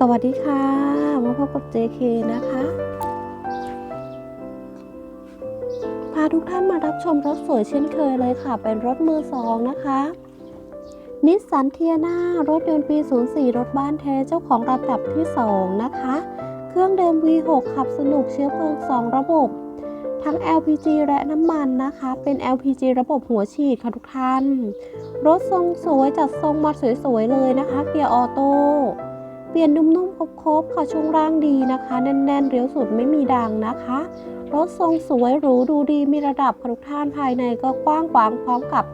สวัสดีค่ะ มาพบกับ JK นะคะ พาทุกท่านมารับชมรถสวยเช่นเคยเลยค่ะ เป็นรถมือสองนะคะ นิสสันเทียนารถยนต์ปี 04 รถบ้านแท้เจ้าของลำดับที่ 2 นะคะ เครื่องเดิม V6 ขับสนุกเชื้อเพลิง 2 ระบบ ทั้ง LPG และน้ำมันนะคะ เป็น LPG ระบบหัวฉีดค่ะทุกท่าน รถทรงสวยจัดทรงมาสวยๆเลยนะคะ เกียร์ออโต้ ปลี่ยนนุ่มๆครบๆค่ะช่วงล่างดีนะคะ แน่นๆเรียวสุดไม่มีดังนะคะรถทรงสวยหรูดูดีมีระดับค่ะทุกท่านภายในก็กว้างขวางพร้อมกับ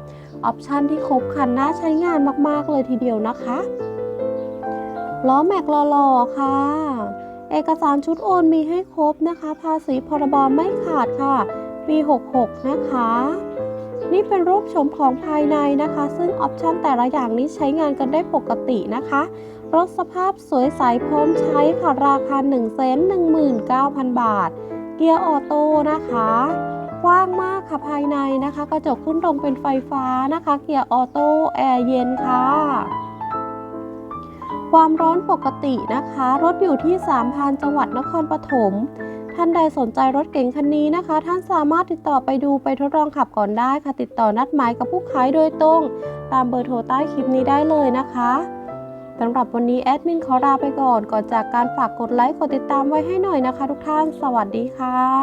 ออปชันที่ครบคันน่าใช้งานมากๆเลยทีเดียวนะคะล้อแม็กหล่อๆค่ะ เอกสารชุดโอนมีให้ครบนะคะ ภาษีพรบไม่ขาดค่ะ ปี 66 นะคะ นี่เป็นรูปโฉมของภายในนะคะ ซึ่งออปชันแต่ละอย่างนี้ใช้งานกันได้ปกตินะคะรถสภาพสวยใสพร้อมใช้ค่ะ ราคา1 1 9 0 0 0 บาท เกียร์ออโต้นะคะกว้างมากค่ะภายในนะคะ กระจกขึ้นลงเป็นไฟฟ้านะคะ เกียร์ออโต้แอร์เย็นค่ะ ความร้อนปกตินะคะ รถอยู่ที่สามพรานจังหวัดนครปฐม ท่านใดสนใจรถเก๋งคันนี้นะคะ ท่านสามารถติดต่อไปดูไปทดลองขับก่อนได้ค่ะ ติดต่อนัดหมายกับผู้ขายโดยตรง ตามเบอร์โทรใต้คลิปนี้ได้เลยนะคะสำหรับวันนี้แอดมินขอลาไปก่อนก่อนจากการฝากกดไลค์กดติดตามไว้ให้หน่อยนะคะ ทุกท่าน สวัสดีค่ะ